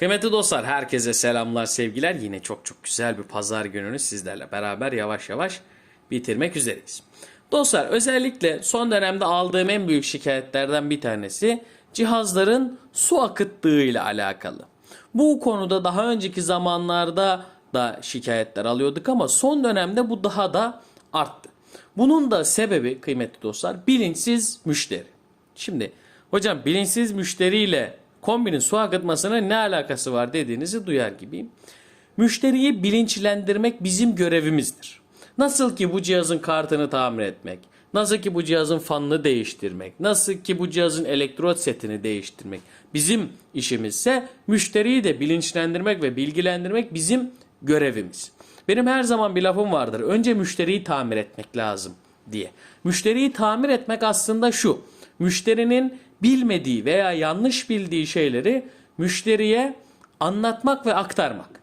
Kıymetli dostlar herkese selamlar sevgiler. Yine çok çok güzel bir pazar gününü sizlerle beraber yavaş yavaş bitirmek üzereyiz. Dostlar özellikle son dönemde aldığım en büyük şikayetlerden bir tanesi cihazların su akıttığı ile alakalı. Bu konuda daha önceki zamanlarda da şikayetler alıyorduk ama son dönemde bu daha da arttı. Bunun da sebebi kıymetli dostlar bilinçsiz müşteri. Şimdi hocam bilinçsiz müşteriyle kombinin su akıtmasının ne alakası var dediğinizi duyar gibiyim. Müşteriyi bilinçlendirmek bizim görevimizdir. Nasıl ki bu cihazın kartını tamir etmek, nasıl ki bu cihazın fanını değiştirmek, nasıl ki bu cihazın elektrot setini değiştirmek bizim işimizse müşteriyi de bilinçlendirmek ve bilgilendirmek bizim görevimiz. Benim her zaman bir lafım vardır. Önce müşteriyi tamir etmek lazım diye. Müşteriyi tamir etmek aslında şu. Müşterinin bilmediği veya yanlış bildiği şeyleri müşteriye anlatmak ve aktarmak.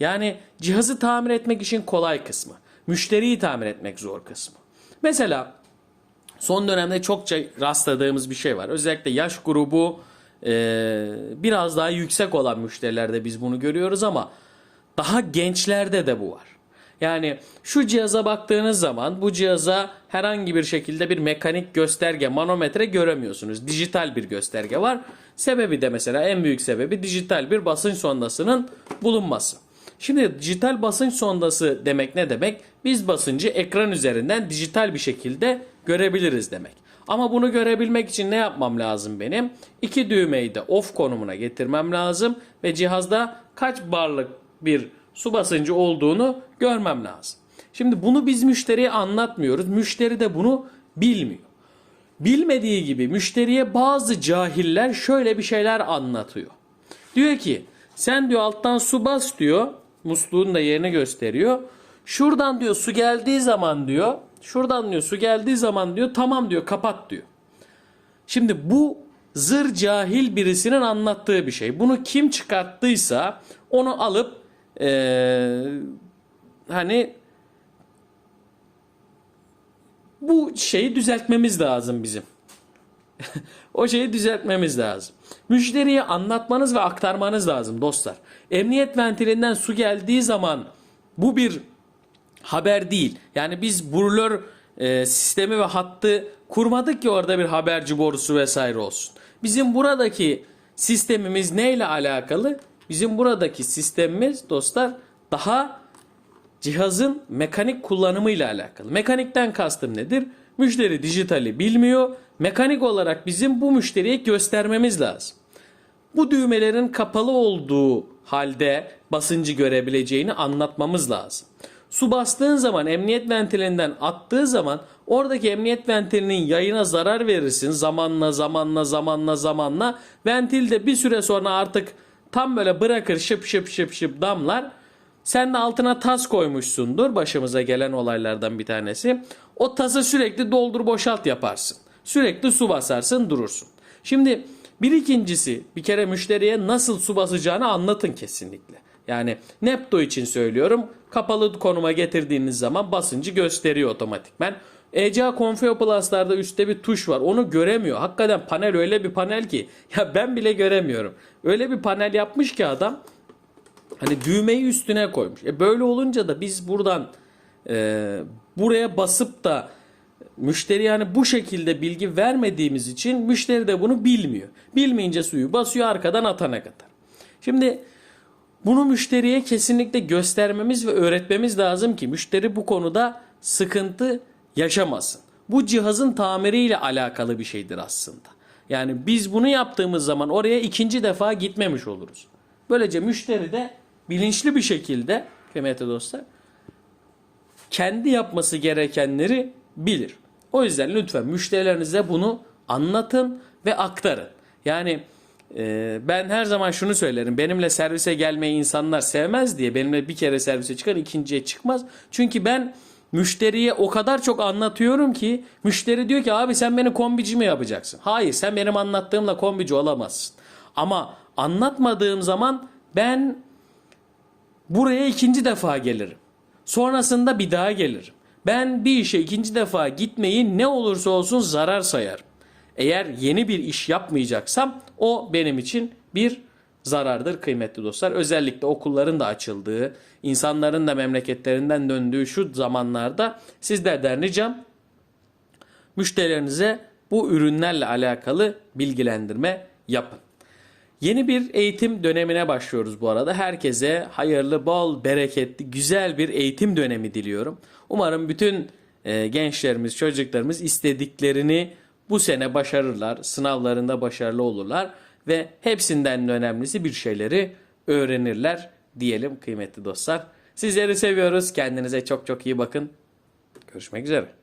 Yani cihazı tamir etmek işin kolay kısmı. Müşteriyi tamir etmek zor kısmı. Mesela son dönemde çokça rastladığımız bir şey var. Özellikle yaş grubu e, biraz daha yüksek olan müşterilerde biz bunu görüyoruz ama daha gençlerde de bu var. Yani şu cihaza baktığınız zaman bu cihaza herhangi bir şekilde bir mekanik gösterge, manometre göremiyorsunuz. Dijital bir gösterge var. Sebebi de mesela en büyük sebebi dijital bir basınç sondasının bulunması. Şimdi dijital basınç sondası demek ne demek? Biz basıncı ekran üzerinden dijital bir şekilde görebiliriz demek. Ama bunu görebilmek için ne yapmam lazım benim? İki düğmeyi de off konumuna getirmem lazım ve cihazda kaç barlık bir su basıncı olduğunu görmem lazım. Şimdi bunu biz müşteriye anlatmıyoruz. Müşteri de bunu bilmiyor. Bilmediği gibi müşteriye bazı cahiller şöyle bir şeyler anlatıyor. Diyor ki sen diyor alttan su bas diyor. Musluğun da yerini gösteriyor. Şuradan diyor su geldiği zaman diyor. Şuradan diyor su geldiği zaman diyor tamam diyor kapat diyor. Şimdi bu zır cahil birisinin anlattığı bir şey. Bunu kim çıkarttıysa onu alıp eee, hani bu şeyi düzeltmemiz lazım bizim. o şeyi düzeltmemiz lazım. Müşteriye anlatmanız ve aktarmanız lazım dostlar. Emniyet ventilinden su geldiği zaman bu bir haber değil. Yani biz brulör e, sistemi ve hattı kurmadık ki orada bir haberci borusu vesaire olsun. Bizim buradaki sistemimiz neyle alakalı? Bizim buradaki sistemimiz dostlar daha cihazın mekanik kullanımıyla alakalı. Mekanikten kastım nedir? Müşteri dijitali bilmiyor. Mekanik olarak bizim bu müşteriye göstermemiz lazım. Bu düğmelerin kapalı olduğu halde basıncı görebileceğini anlatmamız lazım. Su bastığın zaman emniyet ventilinden attığı zaman oradaki emniyet ventilinin yayına zarar verirsin. Zamanla zamanla zamanla zamanla ventil de bir süre sonra artık tam böyle bırakır şıp şıp şıp şıp damlar. Sen de altına tas koymuşsundur başımıza gelen olaylardan bir tanesi. O tası sürekli doldur boşalt yaparsın. Sürekli su basarsın durursun. Şimdi bir ikincisi bir kere müşteriye nasıl su basacağını anlatın kesinlikle. Yani Nepto için söylüyorum. Kapalı konuma getirdiğiniz zaman basıncı gösteriyor otomatikmen. ECA Confio Plus'larda üstte bir tuş var. Onu göremiyor. Hakikaten panel öyle bir panel ki ya ben bile göremiyorum. Öyle bir panel yapmış ki adam Hani düğmeyi üstüne koymuş. E böyle olunca da biz buradan e, buraya basıp da müşteri yani bu şekilde bilgi vermediğimiz için müşteri de bunu bilmiyor. Bilmeyince suyu basıyor arkadan atana kadar. Şimdi bunu müşteriye kesinlikle göstermemiz ve öğretmemiz lazım ki müşteri bu konuda sıkıntı yaşamasın. Bu cihazın tamiriyle alakalı bir şeydir aslında. Yani biz bunu yaptığımız zaman oraya ikinci defa gitmemiş oluruz. Böylece müşteri de bilinçli bir şekilde kıymetli dostlar kendi yapması gerekenleri bilir. O yüzden lütfen müşterilerinize bunu anlatın ve aktarın. Yani e, ben her zaman şunu söylerim. Benimle servise gelmeyi insanlar sevmez diye benimle bir kere servise çıkar ikinciye çıkmaz. Çünkü ben müşteriye o kadar çok anlatıyorum ki müşteri diyor ki abi sen beni kombici mi yapacaksın? Hayır sen benim anlattığımla kombici olamazsın. Ama anlatmadığım zaman ben buraya ikinci defa gelirim. Sonrasında bir daha gelirim. Ben bir işe ikinci defa gitmeyi ne olursa olsun zarar sayarım. Eğer yeni bir iş yapmayacaksam o benim için bir zarardır kıymetli dostlar. Özellikle okulların da açıldığı, insanların da memleketlerinden döndüğü şu zamanlarda sizlerden ricam müşterilerinize bu ürünlerle alakalı bilgilendirme yapın. Yeni bir eğitim dönemine başlıyoruz bu arada. Herkese hayırlı, bol, bereketli, güzel bir eğitim dönemi diliyorum. Umarım bütün e, gençlerimiz, çocuklarımız istediklerini bu sene başarırlar, sınavlarında başarılı olurlar ve hepsinden de önemlisi bir şeyleri öğrenirler diyelim kıymetli dostlar. Sizleri seviyoruz. Kendinize çok çok iyi bakın. Görüşmek üzere.